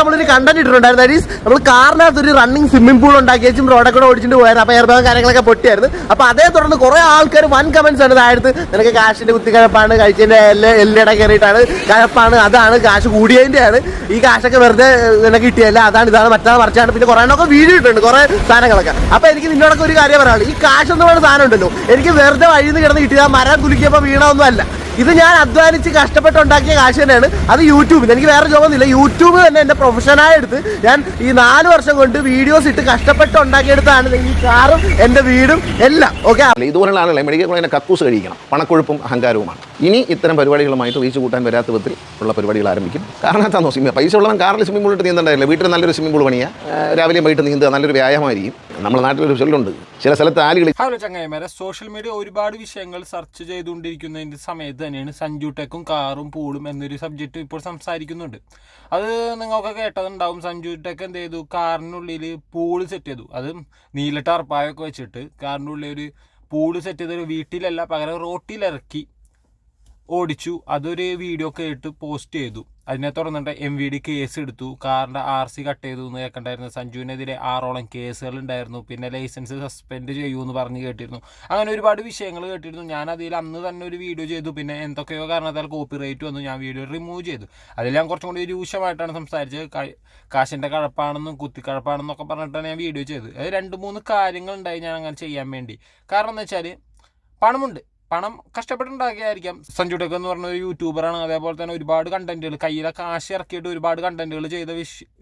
നമ്മളൊരു കണ്ടന്റ് ഇട്ടിട്ടുണ്ടായിരുന്നു. That is നമ്മൾ കാറിനകത്ത് ഒരു റണ്ണിങ് സ്വിമ്മിംഗ് പൂൾ ഉണ്ടാക്കി വെച്ചും കൂടെ ഓടിച്ചിട്ട് പോയായിരുന്നു. അപ്പോൾ എയർബാഗും കാര്യങ്ങളൊക്കെ പൊട്ടിയായിരുന്നു. അപ്പോൾ അതേ തുടർന്ന് കുറേ ആൾക്കാർ വൻ കമന്റ്സ് ആണ് താഴത്ത് നിനക്ക് കാശിന്റെ കുത്തിക്കഴപ്പാണ് കഴിച്ചതിന്റെ എല്ലാ എല്ലിട കയറിയിട്ടാണ് കഴപ്പാണ് അതാണ് കാശ് കൂടിയതിന്റെയാണ്. ഈ കാശൊക്കെ വെറുതെ നിനക്ക് കിട്ടിയല്ല അതാണ് ഇതാണ് മറ്റാ മറിച്ചാണ് പിന്നെ കുറേ എണ്ണമൊക്കെ വീഡിയോ ഇട്ടുണ്ട് കുറേ സാധനങ്ങളൊക്കെ. അപ്പോൾ എനിക്ക് നിന്നോടൊക്കെ ഒരു കാര്യം പറയാനുള്ളൂ ഈ കാശ് എന്ന് പറയുന്ന സാധനം ഉണ്ടല്ലോ. എനിക്ക് വെറുതെ വഴിയിൽ നിന്ന് കിടന്ന് കിട്ടിയത് മരം കുലുക്കിയപ്പോൾ വീണമൊന്നും അല്ല. ഇത് ഞാൻ അധ്വാനിച്ച് കഷ്ടപ്പെട്ടുണ്ടാക്കിയ കാശ് തന്നെയാണ്. അത് യൂട്യൂബിൽ എനിക്ക് വേറെ ജോബൊന്നുമില്ല. യൂട്യൂബ് തന്നെ എന്റെ പ്രൊഫഷനായി എടുത്ത് ഞാൻ ഈ നാല് വർഷം കൊണ്ട് വീഡിയോസ് ഇട്ട് കഷ്ടപ്പെട്ട് ഉണ്ടാക്കിയെടുത്താണ് ഈ കാറും എന്റെ വീടും എല്ലാം. ഓക്കെ ഇതുപോലെയുള്ള ഇതുപോലുള്ള ആളുകളെ മെഡിക്കൽ കോളേജിനെ കക്കൂസ് കഴിക്കണം പണക്കൊഴുപ്പും അഹങ്കാരവുമാണ്. ഇനി ഇത്തരം പരിപാടികളുമായിട്ട് റീച്ച് കൂട്ടാൻ വരാത്ത വിധത്തിൽ ഉള്ള പരിപാടികൾ ആരംഭിക്കും. കാരണം എന്താ സ്വിമ്മിംഗ് പൈസ ഉള്ളവൻ കാറിൽ സ്വിമ്മിംഗ് പൂളിട്ട് നീന്തണ്ടായില്ല വീട്ടിൽ നല്ലൊരു സ്വിമ്മിംഗ് പൂൾ പണിയാ. രാവിലെ വൈകിട്ട് നീന്തുക നല്ലൊരു വ്യായാമമായിരിക്കും. നമ്മുടെ നാട്ടിലൊരു ചൊല്ലുണ്ട് ചില സ്ഥലത്ത് ആലുകൾ ഹലോ ചങ്ങായിമാരെ സോഷ്യൽ മീഡിയ ഒരുപാട് വിഷയങ്ങൾ സെർച്ച് ചെയ്തുകൊണ്ടിരിക്കുന്നതിന്റെ സമയത്ത് തന്നെയാണ് സഞ്ജു ടെക്കും കാറും പൂളും എന്നൊരു സബ്ജക്റ്റ് ഇപ്പോൾ സംസാരിക്കുന്നുണ്ട്. അത് നിങ്ങൾക്ക് കേട്ടതുണ്ടാവും. സഞ്ജു ടെക്ക് എന്ത് ചെയ്തു? കാറിനുള്ളിൽ പൂൾ സെറ്റ് ചെയ്തു. അത് നീല ടർപ്പായൊക്കെ വെച്ചിട്ട് കാറിനുള്ളിൽ ഒരു പൂൾ സെറ്റ് ചെയ്തൊരു വീട്ടിലല്ല പകരം റോട്ടിലിറക്കി ഓടിച്ചു. അതൊരു വീഡിയോ ഒക്കെ ഇട്ട് പോസ്റ്റ് ചെയ്തു. അതിനെ തുടർന്നിട്ട് എം വി ഡി കേസ് എടുത്തു. കാറിന്റെ ആർ സി കട്ട് ചെയ്തു എന്ന് കേൾക്കണ്ടായിരുന്നു. സഞ്ജുവിനെതിരെ ആറോളം കേസുകൾ ഉണ്ടായിരുന്നു പിന്നെ ലൈസൻസ് സസ്പെൻഡ് ചെയ്യൂ എന്ന് പറഞ്ഞ് കേട്ടിരുന്നു. അങ്ങനെ ഒരുപാട് വിഷയങ്ങൾ കേട്ടിരുന്നു. ഞാൻ അതിൽ അന്ന് തന്നെ ഒരു വീഡിയോ ചെയ്തു. പിന്നെ എന്തൊക്കെയോ കാരണത്താൽ കോപ്പി റേറ്റ് വന്നു. ഞാൻ വീഡിയോ റിമൂവ് ചെയ്തു. അതിൽ ഞാൻ കുറച്ചും കൂടി രൂക്ഷമായിട്ടാണ് സംസാരിച്ചത്. കാശിന്റെ കഴപ്പാണെന്നും കുത്തിക്കഴപ്പാണെന്നൊക്കെ പറഞ്ഞിട്ടാണ് ഞാൻ വീഡിയോ ചെയ്തത്. അത് രണ്ട് മൂന്ന് കാര്യങ്ങളുണ്ടായി ഞാൻ അങ്ങനെ ചെയ്യാൻ വേണ്ടി. കാരണം എന്ന് വെച്ചാൽ പണമുണ്ട്. പണം കഷ്ടപ്പെട്ടുണ്ടാക്കിയായിരിക്കാം. സഞ്ജു ടെക് എന്ന് പറഞ്ഞ ഒരു യൂട്യൂബറാണ് അതേപോലെ തന്നെ ഒരുപാട് കണ്ടന്റുകൾ കയ്യിലെ കാശ് ഇറക്കിയിട്ട് ഒരുപാട് കണ്ടന്റുകൾ ചെയ്ത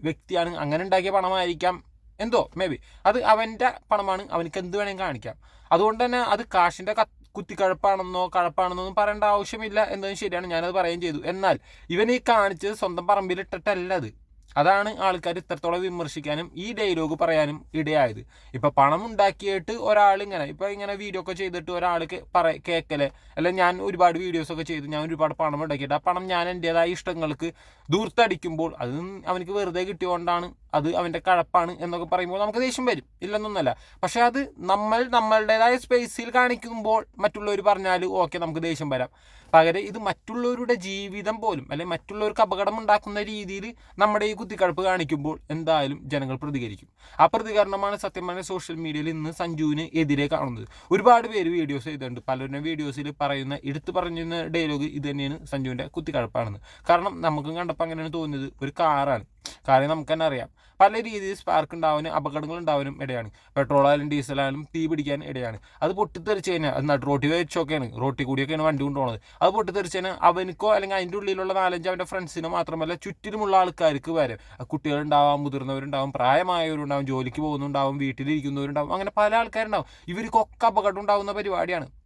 വ്യക്തിയാണ്. അങ്ങനെ ഉണ്ടാക്കിയ പണമായിരിക്കാം എന്തോ മേ ബി അത് അവന്റെ പണമാണ്. അവനക്ക് എന്ത് വേണമെങ്കിൽ കാണിക്കാം. അതുകൊണ്ട് തന്നെ അത് കാശിന്റെ കുത്തിക്കഴപ്പാണെന്നോ കഴപ്പാണെന്നോ ഒന്നും പറയേണ്ട ആവശ്യമില്ല. എന്നതും ശരിയാണ് ഞാനത് പറയുകയും ചെയ്തു. എന്നാൽ ഇവൻ ഈ കാണിച്ചത് സ്വന്തം പറമ്പിലിട്ടിട്ടല്ല അത്. അതാണ് ആൾക്കാർ ഇത്രത്തോളം വിമർശിക്കാനും ഈ ഡയലോഗ് പറയാനും ഇടയായത്. ഇപ്പൊ പണം ഉണ്ടാക്കിയിട്ട് ഒരാൾ ഇങ്ങനെ ഇപ്പൊ ഇങ്ങനെ വീഡിയോ ഒക്കെ ചെയ്തിട്ട് ഒരാൾ പറ കേക്കൽ അല്ല ഞാൻ ഒരുപാട് വീഡിയോസ് ഒക്കെ ചെയ്ത് ഞാൻ ഒരുപാട് പണം ഉണ്ടാക്കിയിട്ട് ആ പണം ഞാൻ എന്റെതായ ഇഷ്ടങ്ങൾക്ക് ദൂർത്തടിക്കുമ്പോൾ അത് അവനക്ക് വെറുതെ കിട്ടിയോണ്ടാണ് അത് അവന്റെ കഴപ്പാണ് എന്നൊക്കെ പറയുമ്പോൾ നമുക്ക് ദേഷ്യം വരും. ഇല്ലെന്നൊന്നല്ല പക്ഷേ അത് നമ്മൾ നമ്മളുടേതായ സ്പേസിൽ കാണിക്കുമ്പോൾ മറ്റുള്ളവർ പറഞ്ഞാൽ ഓക്കെ നമുക്ക് ദേഷ്യം വരാം. പകരം ഇത് മറ്റുള്ളവരുടെ ജീവിതം പോലും അല്ലെങ്കിൽ മറ്റുള്ളവർക്ക് അപകടം ഉണ്ടാക്കുന്ന രീതിയിൽ നമ്മുടെ ഈ കുത്തിക്കഴപ്പ് കാണിക്കുമ്പോൾ എന്തായാലും ജനങ്ങൾ പ്രതികരിക്കും. ആ പ്രതികരണമാണ് സത്യം പറഞ്ഞ സോഷ്യൽ മീഡിയയിൽ ഇന്ന് സഞ്ജുവിന് എതിരെ കാണുന്നത്. ഒരുപാട് പേര് വീഡിയോസ് ചെയ്തിട്ടുണ്ട്. പലരുടെ വീഡിയോസിൽ പറയുന്ന എടുത്തു പറഞ്ഞിരുന്ന ഡയലോഗ് ഇത് തന്നെയാണ് സഞ്ജുവിന്റെ കുത്തിക്കഴപ്പാണെന്ന്. കാരണം നമുക്കും കണ്ടപ്പോൾ അങ്ങനെയാണ് തോന്നിയത്. ഒരു കാറാണ് കാര്യം നമുക്ക് തന്നെ അറിയാം. പല രീതിയിൽ സ്പാർക്ക് ഉണ്ടാവാനും അപകടങ്ങൾ ഉണ്ടാവാനും ഇടയാണ്. പെട്രോൾ ആയാലും ഡീസൽ ആയാലും തീ പിടിക്കാൻ ഇടയാണ്. അത് പൊട്ടിത്തെറിച്ച് കഴിഞ്ഞാൽ അത് നട്ട് റോട്ടി വെച്ചൊക്കെയാണ്. റോട്ടി കൂടിയൊക്കെയാണ് വണ്ടി കൊണ്ടുപോകുന്നത് അത് പൊട്ടിത്തെറിച്ച് കഴിഞ്ഞാൽ അവനക്കോ അല്ലെങ്കിൽ അതിന്റെ ഉള്ളിലുള്ള നാലഞ്ച് അവന്റെ ഫ്രണ്ട്സിനോ മാത്രമല്ല ചുറ്റിലുമുള്ള ആൾക്കാർക്ക് വരെ. കുട്ടികളുണ്ടാവാം മുതിർന്നവരുണ്ടാവും പ്രായമായവരുണ്ടാവും ജോലിക്ക് പോകുന്നുണ്ടാവും വീട്ടിലിരിക്കുന്നവരുണ്ടാവും അങ്ങനെ പല ആൾക്കാരുണ്ടാവും. ഇവർക്കൊക്കെ അപകടം ഉണ്ടാവുന്ന പരിപാടിയാണ്.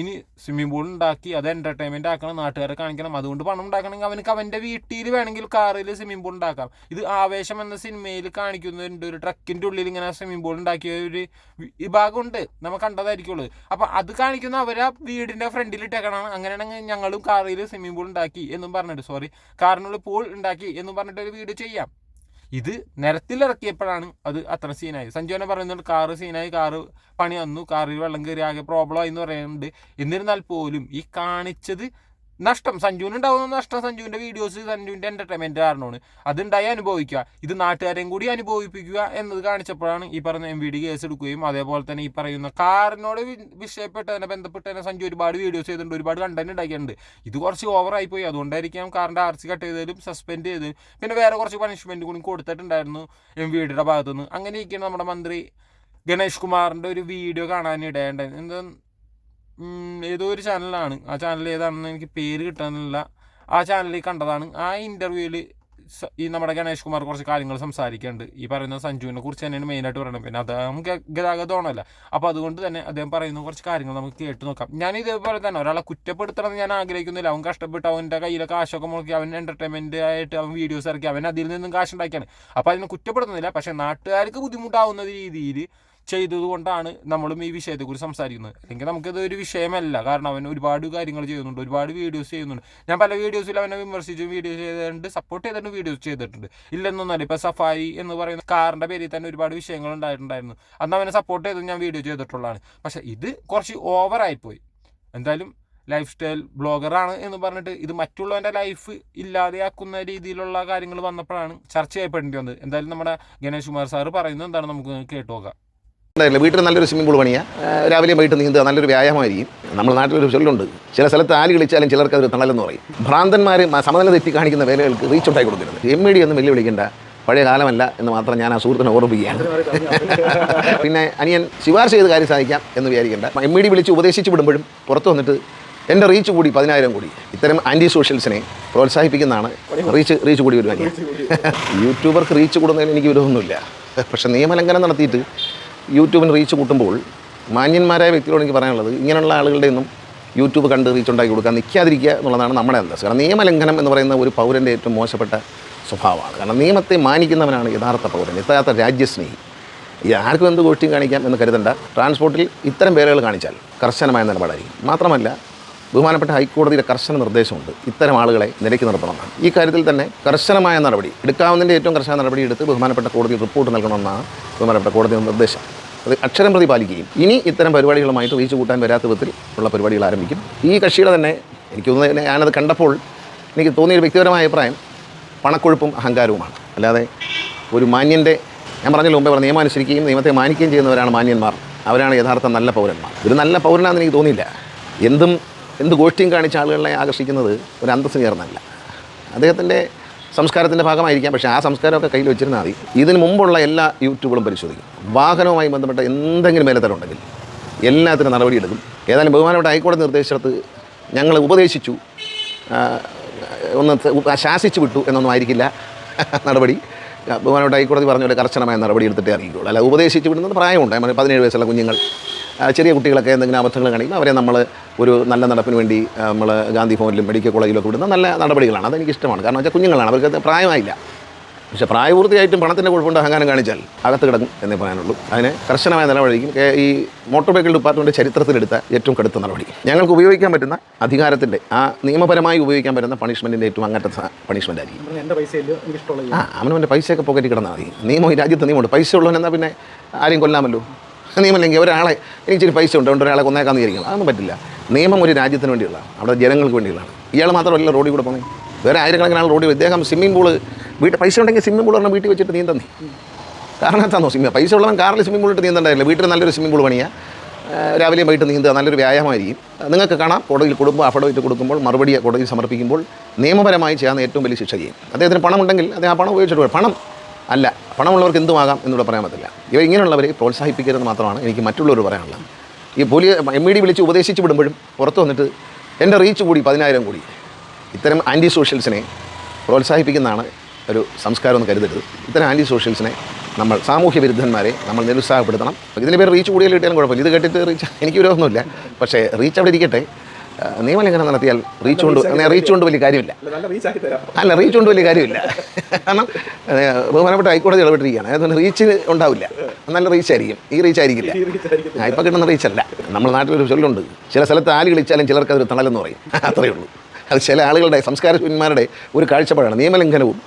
ഇനി സ്വിമ്മിംഗ് പൂൾ ഉണ്ടാക്കി അത് എന്റർടൈൻമെന്റ് ആക്കണം നാട്ടുകാരെ കാണിക്കണം. അതുകൊണ്ട് പണം ഉണ്ടാക്കണമെങ്കിൽ അവനക്ക് അവന്റെ വീട്ടിൽ വേണമെങ്കിൽ കാറിൽ സ്വിമ്മിംഗ് പൂൾ ഉണ്ടാക്കാം. ഇത് ആവേശം എന്ന സിനിമയിൽ കാണിക്കുന്നുണ്ട്. ഒരു ട്രക്കിന്റെ ഉള്ളിൽ ഇങ്ങനെ സ്വിമ്മിംഗ് പൂൾ ഉണ്ടാക്കിയ ഒരു വിഭാഗമുണ്ട്. നമ്മൾ കണ്ടതായിരിക്കുള്ളൂ അപ്പോൾ അത് കാണിക്കുന്ന അവർ ആ വീടിന്റെ ഫ്രണ്ടിൽ ഇട്ടേക്കണം അങ്ങനെയാണെങ്കിൽ ഞങ്ങളും കാറിൽ സ്വിമ്മിംഗ് പൂൾ ഉണ്ടാക്കി എന്നും പറഞ്ഞിട്ട് സോറി കാറിനുള്ളിൽ പൂൾ ഉണ്ടാക്കി എന്നും പറഞ്ഞിട്ട് ഒരു വീട് ചെയ്യാം. ഇത് നിരത്തിലിറക്കിയപ്പോഴാണ് അത് അത്ര സീനായി സഞ്ജുവിനെ പറയുന്നുണ്ട് കാറ് സീനായി കാറ് പണി വന്നു കാറിൽ വെള്ളം കയറി ആകെ പ്രോബ്ലം ആയി എന്ന് പറയുന്നുണ്ട്. എന്നിരുന്നാൽ പോലും ഈ കാണിച്ചത് നഷ്ടം സഞ്ജുവിന് ഉണ്ടാവുന്ന നഷ്ടം സഞ്ജുവിന്റെ വീഡിയോസ് സഞ്ജുവിന്റെ എന്റർടൈൻമെന്റ് കാരണമാണ്. അതുണ്ടായി അനുഭവിക്കുക. ഇത് നാട്ടുകാരെയും കൂടി അനുഭവിപ്പിക്കുക എന്നത് കാണിച്ചപ്പോഴാണ് ഈ പറഞ്ഞ എം വി ഡി കേസ് എടുക്കുകയും അതേപോലെ തന്നെ ഈ പറയുന്ന കാറിനോട് വിഷയപ്പെട്ടതിനെ ബന്ധപ്പെട്ട് തന്നെ സഞ്ജു ഒരുപാട് വീഡിയോസ് ചെയ്തിട്ടുണ്ട് ഒരുപാട് കണ്ടന്റ് ഉണ്ടാക്കിയിട്ടുണ്ട്. ഇത് കുറച്ച് ഓവറായി പോയി അതുകൊണ്ടായിരിക്കാം കാറിന്റെ ആർ സി കട്ട് ചെയ്തതിലും സസ്പെൻഡ് ചെയ്തതിലും. പിന്നെ വേറെ കുറച്ച് പണിഷ്മെന്റ് കൂടി കൊടുത്തിട്ടുണ്ടായിരുന്നു എം വി ഡിയുടെ ഭാഗത്തുനിന്ന്. അങ്ങനെയൊക്കെയാണ് നമ്മുടെ മന്ത്രി ഗണേഷ് കുമാറിന്റെ ഒരു വീഡിയോ കാണാനിടയുണ്ടായിരുന്നു എന്താ ഏതോ ഒരു ചാനലാണ് ആ ചാനൽ ഏതാണെന്ന് എനിക്ക് പേര് കിട്ടാനില്ല. ആ ചാനലിൽ കണ്ടതാണ്. ആ ഇന്റർവ്യൂവിൽ ഈ നമ്മുടെ ഗണേഷ് കുമാർ കുറച്ച് കാര്യങ്ങൾ സംസാരിക്കുന്നുണ്ട്. ഈ പറയുന്ന സഞ്ജുവിനെ കുറിച്ച് തന്നെയാണ് മെയിനായിട്ട് പറയുന്നത് പിന്നെ അദ്ദേഹം ഗതാഗതമാണല്ല. അപ്പോൾ അതുകൊണ്ട് തന്നെ അദ്ദേഹം പറയുന്ന കുറച്ച് കാര്യങ്ങൾ നമുക്ക് കേട്ട് നോക്കാം. ഞാൻ ഇതേപോലെ തന്നെ ഒരാളെ കുറ്റപ്പെടുത്തണമെന്ന് ഞാൻ ആഗ്രഹിക്കുന്നില്ല. അവൻ കഷ്ടപ്പെട്ട് അവന്റെ കയ്യിലെ കാശൊക്കെ മുളക്കി അവൻ എന്റർടൈൻമെന്റ് ആയിട്ട് അവൻ വീഡിയോസ് ഇറക്കി അവൻ അതിൽ നിന്നും കാശുണ്ടാക്കിയാണ് അപ്പോൾ അതിനെ കുറ്റപ്പെടുത്തുന്നില്ല. പക്ഷേ നാട്ടുകാർക്ക് ബുദ്ധിമുട്ടാവുന്ന രീതിയിൽ ചെയ്തതുകൊണ്ടാണ് നമ്മളും ഈ വിഷയത്തെക്കുറിച്ച് സംസാരിക്കുന്നത്. അല്ലെങ്കിൽ നമുക്കിത് ഒരു വിഷയമല്ല. കാരണം അവൻ ഒരുപാട് കാര്യങ്ങൾ ചെയ്യുന്നുണ്ട് ഒരുപാട് വീഡിയോസ് ചെയ്യുന്നുണ്ട്. ഞാൻ പല വീഡിയോസിൽ അവനെ വിമർശിച്ചു വീഡിയോ ചെയ്തിട്ടുണ്ട് സപ്പോർട്ട് ചെയ്തിട്ടുണ്ട് വീഡിയോസ് ചെയ്തിട്ടുണ്ട്. ഇല്ലെന്നൊന്നല്ല ഇപ്പോൾ സഫാരി എന്ന് പറയുന്ന കാറിന്റെ പേരിൽ തന്നെ ഒരുപാട് വിഷയങ്ങൾ ഉണ്ടായിട്ടുണ്ടായിരുന്നു. അന്ന് അവനെ സപ്പോർട്ട് ചെയ്ത് ഞാൻ വീഡിയോ ചെയ്തിട്ടുള്ളതാണ്. പക്ഷേ ഇത് കുറച്ച് ഓവറായിപ്പോയി എന്തായാലും ലൈഫ് സ്റ്റൈൽ ബ്ലോഗറാണ് എന്ന് പറഞ്ഞിട്ട് ഇത് മറ്റുള്ളവന്റെ ലൈഫ് ഇല്ലാതെയാക്കുന്ന രീതിയിലുള്ള കാര്യങ്ങൾ വന്നപ്പോഴാണ് ചർച്ച ചെയ്യപ്പെടേണ്ടി വന്നത്. എന്തായാലും നമ്മുടെ ഗണേഷ് കുമാർ സാറ് പറയുന്നത് എന്താണ് നമുക്ക് കേട്ടു നോക്കാം. ഉണ്ടായില്ല. വീട്ടിൽ നല്ലൊരു സ്വിമ്മിംഗ് പൂൾ പണിയാ. രാവിലെ വൈകിട്ട് നീന്തുക. നല്ലൊരു വ്യായാമമായിരിക്കും. നമ്മുടെ നാട്ടിലൊരു ചൊല്ലുണ്ട്. ചില സ്ഥലത്ത് ആൽ കളിച്ചാലും ചിലർക്ക് അതൊരു തണലെന്ന് പറയും. ഭ്രാന്തന്മാർ സമനില തെറ്റി കാണിക്കുന്ന വേലകൾക്ക് റീച്ച് ഉണ്ടായി കൊടുക്കരുത്. എം ഇ ഡി ഒന്നും വെല്ലുവിളിക്കേണ്ട പഴയ കാലമല്ല എന്ന് മാത്രം ഞാൻ ആ സുഹൃത്തിനെ ഓർമ്മിപ്പിക്കുകയാണ്. പിന്നെ അനിയൻ ശുപാർശ ചെയ്ത് കാര്യം സാധിക്കാം എന്ന് വിചാരിക്കേണ്ട. എം ഇ ഡി വിളിച്ച് ഉപദേശിച്ച് വിടുമ്പോഴും പുറത്ത് വന്നിട്ട് എന്റെ റീച്ച് കൂടി പതിനായിരം കൂടി. ഇത്തരം ആന്റി സോഷ്യൽസിനെ പ്രോത്സാഹിപ്പിക്കുന്നതാണ് റീച്ച് റീച്ച് കൂടി വരുവാൻ യൂട്യൂബർക്ക് റീച്ച് കൂടുന്നതിന് എനിക്ക് വിരോധമൊന്നുമില്ല. പക്ഷേ നിയമലംഘനം നടത്തിയിട്ട് യൂട്യൂബിന് റീച്ച് കൂട്ടുമ്പോൾ മാന്യന്മാരായ വ്യക്തികളോട് എനിക്ക് പറയാനുള്ളത് ഇങ്ങനെയുള്ള ആളുകളുടെ ഒന്നും യൂട്യൂബ് കണ്ട് റീച്ച് ഉണ്ടാക്കി കൊടുക്കാൻ നിൽക്കാതിരിക്കുക എന്നുള്ളതാണ് നമ്മുടെ അന്തസ് കാരണം നിയമലംഘനം എന്ന് പറയുന്ന ഒരു പൗരന്റെ ഏറ്റവും മോശപ്പെട്ട സ്വഭാവമാണ്. കാരണം നിയമത്തെ മാനിക്കുന്നവനാണ് യഥാർത്ഥ പൗരൻ യഥാർത്ഥ രാജ്യസ്നേഹി. ഈ ആർക്കും എന്ത് ഗോഷ്ഠിയും കാണിക്കാം എന്ന് കരുതണ്ട. ട്രാൻസ്പോർട്ടിൽ ഇത്തരം പേരുകൾ കാണിച്ചാൽ കർശനമായ നിലപാടായിരിക്കും. മാത്രമല്ല ബഹുമാനപ്പെട്ട ഹൈക്കോടതിയുടെ കർശന നിർദ്ദേശമുണ്ട്. ഇത്തരം ആളുകളെ നിലയ്ക്ക് നിർത്തണമെന്നാണ്. ഈ കാര്യത്തിൽ തന്നെ കർശനമായ നടപടി എടുക്കാവുന്നതിന്റെ ഏറ്റവും കർശന നടപടി എടുത്ത് ബഹുമാനപ്പെട്ട കോടതി റിപ്പോർട്ട് നൽകണമെന്നാണ് ബഹുമാനപ്പെട്ട കോടതിയുടെ നിർദ്ദേശം. അത് അക്ഷരം പ്രതി പാലിക്കുകയും ഇനി ഇത്തരം പരിപാടികളുമായിട്ട് റീച്ച് കൂട്ടാൻ വരാത്ത വിധത്തിൽ ഉള്ള പരിപാടികൾ ആരംഭിക്കും. ഈ കക്ഷിയുടെ തന്നെ എനിക്ക് തോന്നുന്നത് ഞാനത് കണ്ടപ്പോൾ എനിക്ക് തോന്നിയ വ്യക്തിപരമായ അഭിപ്രായം പണക്കൊഴുപ്പും അഹങ്കാരവുമാണ്. അല്ലാതെ ഒരു മാന്യന്റെ ഞാൻ പറഞ്ഞല്ലോ മുമ്പേ പറഞ്ഞ നിയമം അനുസരിക്കുകയും നിയമത്തെ മാനിക്കുകയും ചെയ്യുന്നവരാണ് മാന്യന്മാർ. അവരാണ് യഥാർത്ഥ നല്ല പൗരന്മാർ. ഒരു നല്ല പൗരനാണെന്ന് എനിക്ക് തോന്നിയില്ല. എന്തും എന്ത് ഗോഷ്ഠിയും കാണിച്ച ആളുകളെ ആകർഷിക്കുന്നത് ഒരു അന്തസ്സിന് ചേർന്നല്ല അദ്ദേഹത്തിന്റെ സംസ്കാരത്തിന്റെ ഭാഗമായിരിക്കാം പക്ഷേ ആ സംസ്കാരമൊക്കെ കയ്യിൽ വെച്ചിരുന്നാൽ മതി. ഇതിന് മുമ്പുള്ള എല്ലാ യൂട്യൂബുകളും പരിശോധിക്കും. വാഹനവുമായി ബന്ധപ്പെട്ട എന്തെങ്കിലും മേലത്തരമുണ്ടെങ്കിൽ എല്ലാത്തിനും നടപടിയെടുക്കും ഏതായാലും ബഹുമാനപ്പെട്ട ഹൈക്കോടതി നിർദ്ദേശത്ത് ഞങ്ങൾ ഉപദേശിച്ചു. ഒന്ന് ശാസിച്ചു വിട്ടു എന്നൊന്നും ആയിരിക്കില്ല. നടപടി. ബഹുമാനപ്പെട്ട ഹൈക്കോടതി പറഞ്ഞ പോലെ കർശനമായ നടപടി എടുത്തിട്ടേ അറിയുള്ളൂ അല്ല ഉപദേശിച്ച് വിടുന്നത് പ്രായമുണ്ട്. പതിനേഴ് വയസ്സുള്ള കുഞ്ഞുങ്ങൾ ചെറിയ കുട്ടികളൊക്കെ എന്തെങ്കിലും അബദ്ധങ്ങൾ കാണിക്കുമ്പോൾ അവരെ നമ്മൾ ഒരു നല്ല നടപ്പിന് വേണ്ടി നമ്മൾ ഗാന്ധി ഭവനിലും മെഡിക്കൽ കോളേജിലൊക്കെ വിടുന്ന നല്ല നടപടികളാണ്. അതെനിക്ക് ഇഷ്ടമാണ് കാരണം വെച്ചാൽ കുഞ്ഞുങ്ങളാണ്. അവർക്ക് പ്രായമായില്ല. പക്ഷേ പ്രായപൂർത്തിയായിട്ടും പണത്തിന്റെ കുഴപ്പമുണ്ട് അഹങ്കാരം കാണിച്ചാൽ അകത്ത് കിടക്കും എന്നേ പറയാനുള്ളൂ. അതിന് കർശനമായ നിലവഴിക്കും ഈ മോട്ടോർ വെഹിക്കിൾ ഡിപ്പാർട്ട്മെന്റ് ചരിത്രത്തിലെടുത്ത ഏറ്റവും കടുത്ത നടപടി. ഞങ്ങൾക്ക് ഉപയോഗിക്കാൻ പറ്റുന്ന അധികാരത്തിന്റെ ആ നിയമപരമായി ഉപയോഗിക്കാൻ പറ്റുന്ന പണിഷ്മെന്റിന്റെ ഏറ്റവും അങ്ങനത്തെ പണിഷ്മെന്റ് ആയിരിക്കും. ആ അവനവന്റെ പൈസയൊക്കെ പോക്കറ്റിൽ കിടന്നാൽ മതി. നിയമം ഈ രാജ്യത്ത് നിയമമുണ്ട്. പൈസ ഉള്ളവൻ എന്നാൽ പിന്നെ ആരെയും കൊല്ലാമല്ലോ? നിയമമില്ലെങ്കിൽ ഒരാളെ എനിക്ക് ഇച്ചിരി പൈസ ഉണ്ട് അതുകൊണ്ട് ഒരാളെ കൊന്നേക്കാന്ന് വിചാരിക്കണം അതൊന്നും പറ്റില്ല. നിയമം ഒരു രാജ്യത്തിന് വേണ്ടിയുള്ളതാണ്. അവിടെ ജനങ്ങൾക്ക് വേണ്ടിയുള്ളതാണ്. ഇയാൾ മാത്രമല്ല റോഡിൽ കൂടെ പോകുന്നത്. വേറെ ആയിരക്കണക്കിന് ആൾ റോഡിൽ ഇദ്ദേഹം സ്വിമ്മിംഗ് പൂൾ വീട്ടിൽ പൈസ ഉണ്ടെങ്കിൽ സ്വിമ്മിംഗ് പൂൾ പറഞ്ഞാൽ വീട്ടിൽ വെച്ചിട്ട് നീന്തന്നി. കാരണം എന്താണോ സ്വിമ്മിംഗ് പൈസ ഉള്ളവൻ കാറിൽ സ്വിമ്മിംഗ് പൂളിട്ട് നീന്തണ്ടായില്ല വീട്ടിൽ നല്ലൊരു സ്വിമ്മിംഗ് പൂൾ പണിയാ. രാവിലെയും വൈകിട്ട് നീന്തുക നല്ലൊരു വ്യായാമമായിരിക്കും. നിങ്ങൾക്ക് കാണാം കോടതിയിൽ കുടുംബം അഫിഡവിറ്റ് കൊടുക്കുമ്പോൾ മറുപടി കോടതിയിൽ സമർപ്പിക്കുമ്പോൾ നിയമപരമായി ചെയ്യാൻ ഏറ്റവും വലിയ ശിക്ഷ ചെയ്യും അദ്ദേഹത്തിന് പണമുണ്ടെങ്കിൽ അദ്ദേഹം ആ പണം ഉപയോഗിച്ചിട്ട് പോയി. പണം അല്ല പണമുള്ളവർക്ക് എന്തുമാകാം എന്നിവിടെ പറയാൻ പറ്റില്ല. ഇവ ഇങ്ങനെയുള്ളവരെ പ്രോത്സാഹിപ്പിക്കരുത് മാത്രമാണ് എനിക്ക് മറ്റുള്ളവർ പറയാനുള്ളത്. ഈ പോലീസ് എം ഇ ഡി വിളിച്ച് ഉപദേശിച്ച് വിടുമ്പോഴും പുറത്ത് വന്നിട്ട് എന്റെ റീച്ച് കൂടി പതിനായിരം കൂടി. ഇത്തരം ആന്റി സോഷ്യൽസിനെ പ്രോത്സാഹിപ്പിക്കുന്നതാണ് ഒരു സംസ്കാരം എന്ന് കരുതരുത്. ഇത്തരം ആന്റി സോഷ്യൽസിനെ നമ്മൾ സാമൂഹ്യ വിരുദ്ധന്മാരെ നമ്മൾ നിരുത്സാഹപ്പെടുത്തണം. ഇതിന് പേര് റീച്ച് കൂടിയാലും കിട്ടിയാലും കുഴപ്പമില്ല. ഇത് കേട്ടിട്ട് റീച്ച് എനിക്ക് വിരോധമൊന്നുമില്ല. പക്ഷേ റീച്ച് അവിടെ ഇരിക്കട്ടെ. നിയമലംഘനം നടത്തിയാൽ റീച്ച് കൊണ്ട് റീച്ച് കൊണ്ട് വലിയ കാര്യമില്ല. അല്ല റീച്ച് കൊണ്ട് വലിയ കാര്യമില്ല. കാരണം ബഹുമാനപ്പെട്ട ഹൈക്കോടതി ഇടപെട്ടിരിക്കുകയാണ്. അതുകൊണ്ട് റീച്ച് ഉണ്ടാവില്ല. നല്ല റീച്ച് ആയിരിക്കും. ഈ റീച്ച് ആയിരിക്കില്ല. ഇപ്പം കിട്ടുന്ന റീച്ചല്ല നമ്മുടെ നാട്ടിലൊരു ചൊല്ലുണ്ട്. ചില സ്ഥലത്ത് ആൽ കളിച്ചാലും ചിലർക്ക് അതൊരു തണലെന്ന് പറയും. അത്രയേ ഉള്ളൂ. അത് ചില ആളുകളുടെ സംസ്കാരശൂന്യന്മാരുടെ ഒരു കാഴ്ചപ്പാടാണ്. നിയമലംഘനവും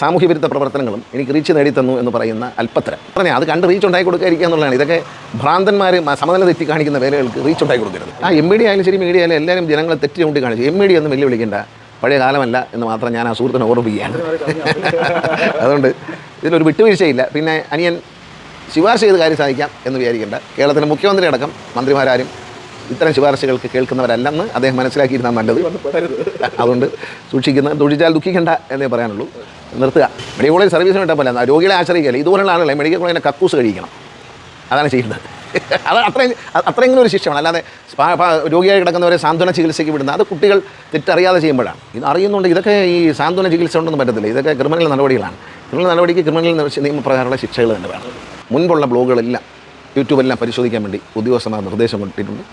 സാമൂഹ്യ വിരുദ്ധ പ്രവർത്തനങ്ങളും എനിക്ക് റീച്ച് നേടിത്തന്നു എന്ന് പറയുന്ന അല്പത്തരം. പറഞ്ഞാൽ അത് കണ്ട് റീച്ച് ഉണ്ടാക്കി കൊടുക്കാതിരിക്കുക എന്നുള്ളതാണ്. ഇതൊക്കെ ഭ്രാന്തന്മാർ സമനില തെറ്റി കാണിക്കുന്ന വേലകൾക്ക് റീച്ച് ഉണ്ടാക്കി കൊടുക്കരുത്. ആ എം ബി ഡി ആയാലും ശരി മീഡിയ ആയാലും എല്ലാവരും ജനങ്ങളെ തെറ്റി കൊണ്ട് കാണിച്ചു. എം ബി ഡി ഒന്നും വെല്ലുവിളിക്കേണ്ട പഴയ കാലമല്ല എന്ന് മാത്രം ഞാൻ ആ സുഹൃത്തിനെ ഓർമ്മിക്കുകയാണ് അതുകൊണ്ട് ഇതിലൊരു വിട്ടുവീഴ്ചയില്ല. പിന്നെ അനിയൻ ശുപാർശ ചെയ്ത് കാര്യം സാധിക്കാം എന്ന് വിചാരിക്കേണ്ട കേരളത്തിലെ മുഖ്യമന്ത്രി അടക്കം മന്ത്രിമാരാരും ഇത്തരം ശുപാർശകൾക്ക് കേൾക്കുന്നവരല്ലെന്ന് അദ്ദേഹം മനസ്സിലാക്കിയിരുന്നാൽ നല്ലത്. അതുകൊണ്ട് സൂക്ഷിക്കുന്ന സൂക്ഷിച്ചാൽ ദുഃഖിക്കേണ്ട എന്നേ പറയാനുള്ളൂ. നിർത്തുക. മെഡിക്കൽ കോളേജ് സർവീസിന് വേണ്ട പോലെ രോഗികളെ ആശ്രയിക്കുകയല്ല ഇതുപോലുള്ള ആളുകളെ മെഡിക്കൽ കോളേജിനെ കക്കൂസ് കഴിക്കണം. അതാണ് ചെയ്യുന്നത്. അത് അത്രയും അത്രയെങ്കിലും ഒരു ശിക്ഷമാണ് അല്ലാതെ രോഗിയായി കിടക്കുന്നവരെ സാന്ത്വന ചികിത്സയ്ക്ക് വിടുന്ന അത് കുട്ടികൾ തെറ്ററിയാതെ ചെയ്യുമ്പോഴാണ്. ഇത് അറിയുന്നുണ്ട് ഇതൊക്കെ ഈ സാന്ത്വന ചികിത്സ ഉണ്ടെന്ന് പറ്റത്തില്ല. ഇതൊക്കെ ക്രിമിനൽ നടപടികളാണ്. ക്രിമിനൽ നടപടിക്ക് ക്രിമിനൽ നിയമ- നിയമപ്രകാരമുള്ള ശിക്ഷകൾ തന്നെ വേണം. മുൻപുള്ള ബ്ലോഗുകളെല്ലാം. യൂട്യൂബെല്ലാം പരിശോധിക്കാൻ വേണ്ടി ഉദ്യോഗസ്ഥന്മാർ നിർദ്ദേശം കിട്ടിയിട്ടുണ്ട്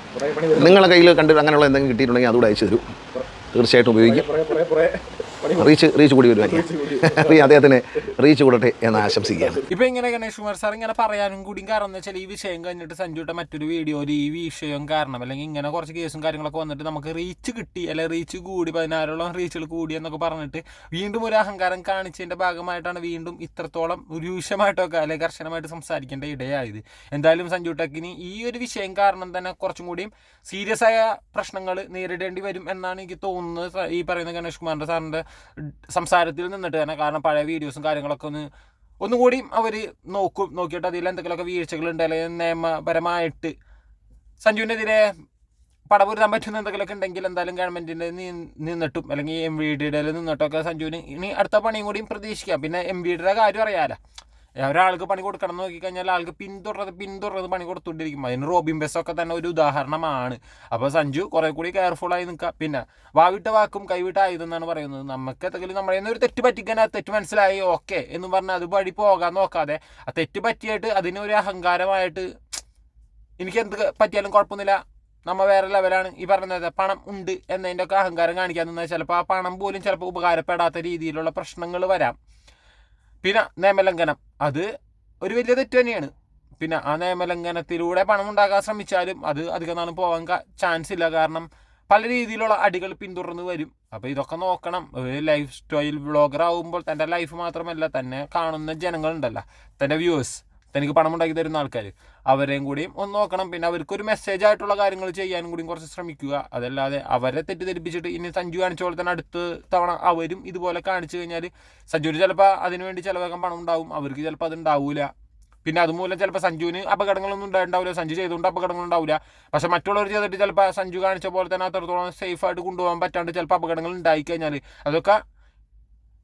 നിങ്ങളുടെ കയ്യിൽ കണ്ടിട്ട് അങ്ങനെയുള്ള എന്തെങ്കിലും കിട്ടിയിട്ടുണ്ടെങ്കിൽ അതുകൂടെ അയച്ചു തരൂ. തീർച്ചയായിട്ടും ഉപയോഗിക്കും. റീച്ച് റീച്ച് കൂടി വരുവായിരിക്കും റീ അദ്ദേഹത്തിന് റീച്ച് കൂടട്ടെ എന്ന് ആശംസിക്കുകയാണ്. ഇപ്പൊ ഇങ്ങനെ ഗണേഷ് കുമാർ സാർ ഇങ്ങനെ പറയാനും കൂടി കാരണം എന്ന് വെച്ചാൽ ഈ വിഷയം കഴിഞ്ഞിട്ട് സഞ്ജുട്ട മറ്റൊരു വീഡിയോയിൽ ഈ വിഷയം കാരണം അല്ലെങ്കിൽ ഇങ്ങനെ കുറച്ച് കേസും കാര്യങ്ങളൊക്കെ വന്നിട്ട് നമുക്ക് റീച്ച് കിട്ടി അല്ലെ റീച്ച് കൂടി പതിനാറോളം റീച്ചുകൾ കൂടി എന്നൊക്കെ പറഞ്ഞിട്ട് വീണ്ടും ഒരു അഹങ്കാരം കാണിച്ചതിന്റെ ഭാഗമായിട്ടാണ് വീണ്ടും ഇത്രത്തോളം രൂക്ഷമായിട്ടൊക്കെ അല്ലെ കർശനമായിട്ട് സംസാരിക്കേണ്ട ഇടയായത്. എന്തായാലും സഞ്ജുട്ടക്കിന് ഈ ഒരു വിഷയം കാരണം തന്നെ കുറച്ചും കൂടിയും സീരിയസ് ആയ പ്രശ്നങ്ങൾ നേരിടേണ്ടി വരും എന്നാണ് എനിക്ക് തോന്നുന്നത് ഈ പറയുന്ന ഗണേഷ് കുമാറിന്റെ സാറിന്റെ സംസാരത്തിൽ നിന്നിട്ട് തന്നെ കാരണം പഴയ വീഡിയോസും കാര്യങ്ങളൊക്കെ ഒന്ന് ഒന്നുകൂടി അവർ നോക്കും നോക്കിയിട്ട് അതിൽ എന്തെങ്കിലുമൊക്കെ വീഴ്ചകളുണ്ട് അല്ലെങ്കിൽ നിയമപരമായിട്ട് സഞ്ജുവിനെതിരെ പടപൊരുതാൻ പറ്റുന്ന എന്തെങ്കിലുമൊക്കെ ഉണ്ടെങ്കിൽ എന്തായാലും ഗവൺമെന്റിന്റെ നിന്നിട്ടും അല്ലെങ്കിൽ എം വി ഡിയുടെ നിന്നിട്ടൊക്കെ സഞ്ജുവിന് ഇനി അടുത്ത പണിയും കൂടിയും പ്രതീക്ഷിക്കാം. പിന്നെ എം വി ഡിയുടെ കാര്യം അറിയാലോ. ഒരാൾക്ക് പണി കൊടുക്കണം എന്ന് നോക്കിക്കഴിഞ്ഞാൽ ആൾക്ക് പിന്തുടർന്ന് പിന്തുടർന്ന് പണി കൊടുത്തുകൊണ്ടിരിക്കും. അതിന് റോബിൻ ബെസ്സൊക്കെ തന്നെ ഒരു ഉദാഹരണമാണ്. അപ്പോൾ സഞ്ജു കുറെ കൂടി കെയർഫുള്ളായി നിൽക്കുക പിന്നെ വാവിട്ട വാക്കും കൈവിട്ട ആയുധം എന്നാണ് പറയുന്നത്. നമുക്ക് എന്തെങ്കിലും നമ്മുടെ ഒരു തെറ്റ് പറ്റിക്കാൻ ആ തെറ്റ് മനസ്സിലായി ഓക്കെ എന്ന് പറഞ്ഞാൽ അത് വഴി പോകാൻ നോക്കാതെ ആ തെറ്റ് പറ്റിയിട്ട് അതിന് ഒരു അഹങ്കാരമായിട്ട് എനിക്ക് എന്ത് പറ്റിയാലും കുഴപ്പമൊന്നുമില്ല. നമ്മൾ വേറെ ലെവലാണ് ഈ പറഞ്ഞത് പണം ഉണ്ട് എന്നതിന്റെ ഒക്കെ അഹങ്കാരം കാണിക്കാൻ നിന്നാൽ ചിലപ്പോൾ ആ പണം പോലും ചിലപ്പോൾ ഉപകാരപ്പെടാത്ത രീതിയിലുള്ള പ്രശ്നങ്ങൾ വരാം. പിന്നെ നിയമലംഘനം. അത് ഒരു വലിയ തെറ്റ് തന്നെയാണ്. പിന്നെ ആ നിയമലംഘനത്തിലൂടെ പണം ഉണ്ടാക്കാൻ ശ്രമിച്ചാലും അത് അധികം നാളും പോകാൻ ചാൻസ് ഇല്ല. കാരണം പല രീതിയിലുള്ള അടികൾ പിന്തുടർന്ന് വരും. അപ്പോൾ ഇതൊക്കെ നോക്കണം. ലൈഫ് സ്റ്റൈൽ വ്ളോഗർ ആകുമ്പോൾ തന്റെ ലൈഫ് മാത്രമല്ല തന്നെ കാണുന്ന ജനങ്ങളുണ്ടല്ലോ തന്റെ വ്യൂവേഴ്സ് തനിക്ക് പണം ഉണ്ടാക്കി തരുന്ന ആൾക്കാർ അവരെയും കൂടിയും ഒന്ന് നോക്കണം. പിന്നെ അവർക്കൊരു മെസ്സേജ് ആയിട്ടുള്ള കാര്യങ്ങൾ ചെയ്യാനും കൂടിയും കുറച്ച് ശ്രമിക്കുക. അതല്ലാതെ അവരെ തെറ്റിദ്ധരിപ്പിച്ചിട്ട് ഇനി സഞ്ജു കാണിച്ച പോലെ തന്നെ അടുത്ത തവണ അവരും ഇതുപോലെ കാണിച്ചു കഴിഞ്ഞാൽ സഞ്ജുവിന് ചിലപ്പോൾ അതിനുവേണ്ടി ചിലവാക്കാൻ പണം ഉണ്ടാവും അവർക്ക് ചിലപ്പോൾ അത് ഉണ്ടാവില്ല പിന്നെ അതുമൂലം ചിലപ്പോൾ സഞ്ജുവിന് അപകടങ്ങളൊന്നും ഉണ്ടായിട്ടുണ്ടാവില്ല സഞ്ജു ചെയ്തുകൊണ്ട് അപകടങ്ങൾ ഉണ്ടാവില്ല. പക്ഷെ മറ്റുള്ളവർ ചെയ്തിട്ട് ചിലപ്പോൾ സഞ്ജു കാണിച്ച പോലെ തന്നെ അത്രത്തോളം സേഫ് ആയിട്ട് കൊണ്ടുപോകാൻ പറ്റാണ്ട് ചിലപ്പോൾ അപകടങ്ങൾ ഉണ്ടായി കഴിഞ്ഞാൽ അതൊക്കെ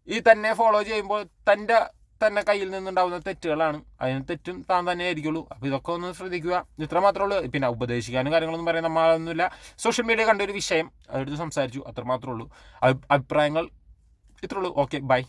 ഈ തന്നെ ഫോളോ ചെയ്യുമ്പോൾ തന്റെ തന്നെ കയ്യിൽ നിന്നുണ്ടാവുന്ന തെറ്റുകളാണ്. അതിന് തെറ്റും താൻ തന്നെ ആയിരിക്കുള്ളൂ അപ്പോൾ ഇതൊക്കെ ഒന്ന് ശ്രദ്ധിക്കുക. ഇത്ര മാത്രമേ ഉള്ളൂ. പിന്നെ ഉപദേശിക്കാനും കാര്യങ്ങളൊന്നും പറയാൻ നമ്മളൊന്നുമില്ല. സോഷ്യൽ മീഡിയ കണ്ട ഒരു വിഷയം. അതെടുത്ത് സംസാരിച്ചു. അത്ര മാത്രമേ ഉള്ളൂ. അഭിപ്രായങ്ങൾ ഇത്രയുള്ളൂ ഓക്കെ ബൈ